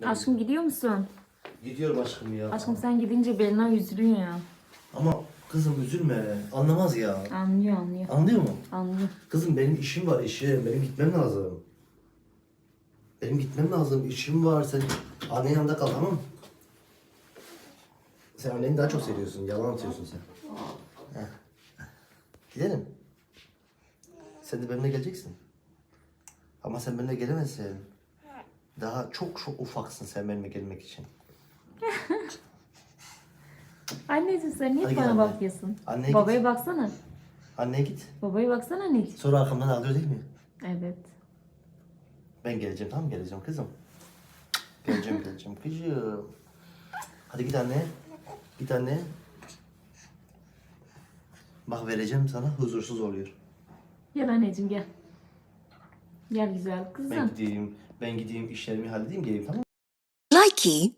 Ben Aşkım gidiyor musun? Gidiyorum aşkım ya. Aşkım sen gidince Berna üzülüyor ya. Ama kızım üzülme. Anlamaz ya. Anlıyor anlıyor. Anlıyor mu? Anlıyor. Kızım benim işim var işim. Benim gitmem lazım. Benim gitmem lazım. işim var. Sen annenin yanında kal tamam mı? Sen anneni daha çok seviyorsun. Yalan atıyorsun sen. Heh. Gidelim. Sen de benimle geleceksin. Ama sen benimle gelemezsin. Daha çok çok ufaksın sen benimle gelmek için. Anneciğim sen niye Hadi bana anne. bakıyorsun? Anneye Babaya baksana. Anneye git. Babaya baksana anneciğim. Sonra arkamdan ağlıyor değil mi? Evet. Ben geleceğim tamam mı? Geleceğim kızım. Geleceğim geleceğim kızım. Hadi git anne. Git anne. Bak vereceğim sana huzursuz oluyor. Gel anneciğim gel. Gel güzel Ben kızım. gideyim. Ben gideyim işlerimi halledeyim geleyim tamam mı? Likey